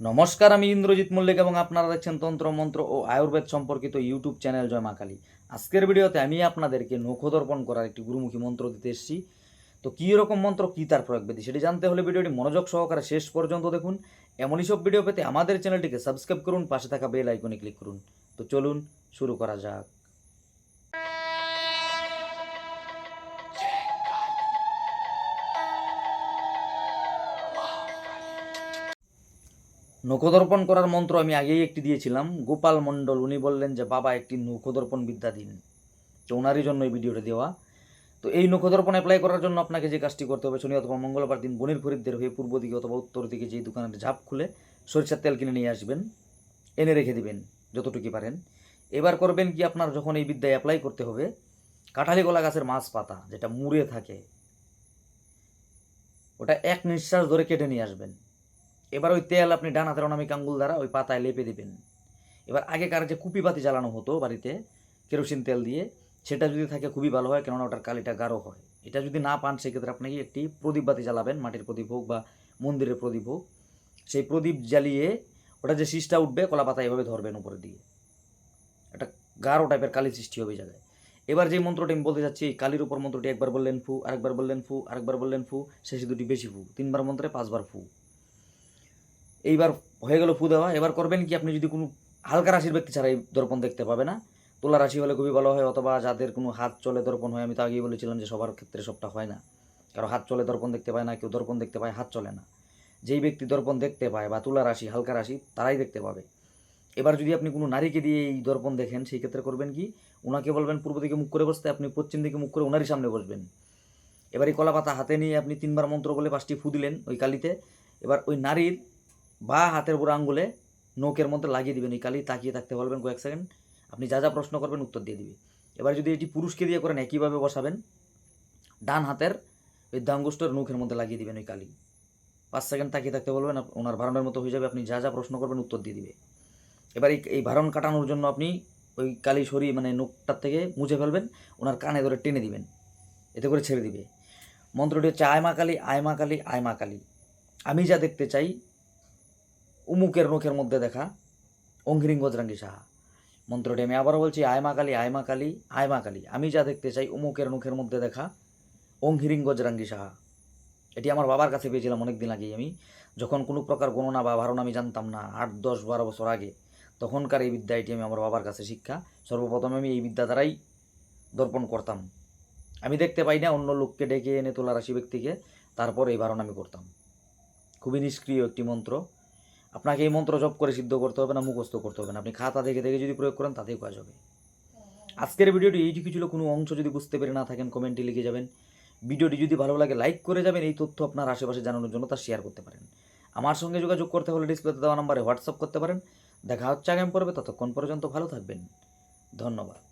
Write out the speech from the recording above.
নমস্কার, আমি ইন্দ্রজিৎ মল্লিক এবং আপনারা দেখছেন তন্ত্র, মন্ত্র ও আয়ুর্বেদ সম্পর্কিত ইউটিউব চ্যানেল জয় মা কালী। আজকের ভিডিওতে আমি আপনাদেরকে নখদর্পণ করার একটি গুরুমুখী মন্ত্র দিতে এসেছি। তো কী রকম মন্ত্র, কী তার প্রয়োগ বিধি সেটি জানতে হলে ভিডিওটি মনোযোগ সহকারে শেষ পর্যন্ত দেখুন। এমনই সব ভিডিও পেতে আমাদের চ্যানেলটিকে সাবস্ক্রাইব করুন, পাশে থাকা বেল আইকনে ক্লিক করুন। তো চলুন, শুরু করা যাক। নখদর্পণ করার মন্ত্র আমি আগেই একটি দিয়েছিলাম। গোপাল মণ্ডল, উনি বললেন যে, বাবা, একটি নখদর্পণ বিদ্যা দিন। তো ওনারই জন্য এই ভিডিওটা দেওয়া। তো এই নখদর্পণ অ্যাপ্লাই করার জন্য আপনাকে যে কাজটি করতে হবে, শনি অথবা মঙ্গলবার দিন বনির ফরিদদের হয়ে পূর্ব দিকে অথবা উত্তর দিকে যে দোকানের ঝাপ খুলে সরিষার তেল কিনে নিয়ে আসবেন, এনে রেখে দিবেন যতটুকু পারেন। এবার করবেন কি, আপনার যখন এই বিদ্যায় অ্যাপ্লাই করতে হবে, কাঁঠালি কলা গাছের মাছ পাতা, যেটা মুড়ে থাকে, ওটা এক নিঃশ্বাস ধরে কেটে নিয়ে আসবেন। এবার ওই তেল আপনি ডান হাতের অনামিক আঙ্গুল দ্বারা ওই পাতায় লেপে দিবেন। এবার আগেকার যে কুপি বাতি জ্বালানো হতো বাড়িতে, কেরোসিন তেল দিয়ে, সেটা যদি থাকে খুবই ভালো হয়, কেননা ওটার কালিটা গাঢ় হয়। এটা যদি না পান, সেক্ষেত্রে আপনাকে একটি প্রদীপ বাতি জ্বালাবেন, মাটির প্রদীপ হোক বা মন্দিরের প্রদীপ হোক। সেই প্রদীপ জ্বালিয়ে ওটা যে শীষটা উঠবে, কলা পাতা এভাবে ধরবেন উপরের দিয়ে। একটা গাঢ় টাইপের কালি সৃষ্টি হবে জায়গায়। এবার যে মন্ত্রটি আমি বলতে চাচ্ছি কালির উপর মন্ত্রটি একবার বললেন ফু, আরেকবার বললেন ফু, আরেকবার বললেন ফু, শেষে দুটি বেশি ফু, তিনবার মন্ত্রে পাঁচবার ফু। এইবার হয়ে গেল ফু দেওয়া। এবার করবেন কি, আপনি যদি কোনো হালকা রাশির ব্যক্তি ছাড়া এই দর্পণ দেখতে পাবে না। তোলা রাশি হলে খুবই ভালো হয়, অথবা যাদের কোনো হাত চলে দর্পণ হয়, আমি তো আগেই বলেছিলাম যে সবার ক্ষেত্রে সবটা হয় না। কারও হাত চলে দর্পণ দেখতে পায় না, কেউ দর্পণ দেখতে পায়, হাত চলে না। যেই ব্যক্তি দর্পণ দেখতে পায় বা তুলা রাশি, হালকা রাশি, তারাই দেখতে পাবে। এবার যদি আপনি কোনো নারীকে দিয়ে এই দর্পণ দেখেন, সেই ক্ষেত্রে করবেন কি ওনাকে বলবেন, পূর্ব দিকে মুখ করে বসতে, আপনি পশ্চিম দিকে মুখ করে ওনারই সামনে বসবেন। এবার এই কলা পাতা হাতে নিয়ে আপনি তিনবার মন্ত্র বলে পাঁচটি ফু দিলেন ওই কালিতে। এবার ওই নারীর বা হাতের বুড়ো আঙ্গুলে নৌকের মধ্যে লাগিয়ে দিবেন এই কালি তাকিয়ে থাকতে বলবেন কয়েক সেকেন্ড। আপনি যা যা প্রশ্ন করবেন উত্তর দিয়ে দিবে। এবার যদি এটি পুরুষকে দিয়ে করেন, একইভাবে বসাবেন। ডান হাতের ওই দাঙ্গুষ্ঠের মুখের মধ্যে লাগিয়ে দিবেন ওই কালি। পাঁচ সেকেন্ড তাকিয়ে থাকতে বলবেন ওনার ভারণের মতো হয়ে যাবে। আপনি যা যা প্রশ্ন করবেন উত্তর দিয়ে দিবে। এবার এই এই ভারণ কাটানোর জন্য আপনি ওই কালি সরিয়ে মানে নখটার থেকে মুছে ফেলবেন, ওনার কানে ধরে টেনে দিবেন। এতে করে ছেড়ে দিবে। মন্ত্রটি হচ্ছে, আয় মা কালী, আয় মা কালী, আয় মা কালী। আমি যা দেখতে চাই উমুকের নখের মধ্যে দেখা। অঙ্ঘিরিং গজরাঙ্গি সাহা। মন্ত্রটি আমি আবারও বলছি, আয় মা কালী, আয় মা কালী, আয় মা কালী। আমি যা দেখতে চাই উমুকের নখের মধ্যে দেখা অঙ্ঘিরিং গজরাঙ্গি সাহা। এটি আমার বাবার কাছে পেয়েছিলাম অনেক দিন আগেই আমি। যখন কোনো প্রকার গণনা বা ভারণ আমি জানতাম না, আট, দশ, বারো বছর আগে, তখনকার এই বিদ্যা এটি আমি আমার বাবার কাছে শিক্ষা। সর্বপ্রথমে আমি এই বিদ্যা দ্বারাই দর্পণ করতাম। আমি দেখতে পাই না অন্য লোককে ডেকে এনে তোলা রাশি ব্যক্তিকে, তারপর এই ভারণ আমি করতাম। খুবই নিষ্ক্রিয় একটি মন্ত্র। আপনাকে এই মন্ত্র জপ করে সিদ্ধ করতে হবে না, মুখস্থ করতে হবে না। আপনি খাতা দেখে দেখে যদি প্রয়োগ করেন, তাতেই কাজ হবে। আজকের ভিডিওটি এইটুকু ছিল কোনো অংশ যদি বুঝতে পেরে না থাকেন, কমেন্টে লিখে যাবেন। ভিডিওটি যদি ভালো লাগে, লাইক করে যাবেন। এই তথ্য আপনার আশেপাশে জানানোর জন্য তা শেয়ার করতে পারেন। আমার সঙ্গে যোগাযোগ করতে হলে ডিসপ্লেতে দেওয়া নাম্বারে হোয়াটসঅ্যাপ করতে পারেন। দেখা হচ্ছে আগামী পর্বে। ততক্ষণ পর্যন্ত ভালো থাকবেন। ধন্যবাদ।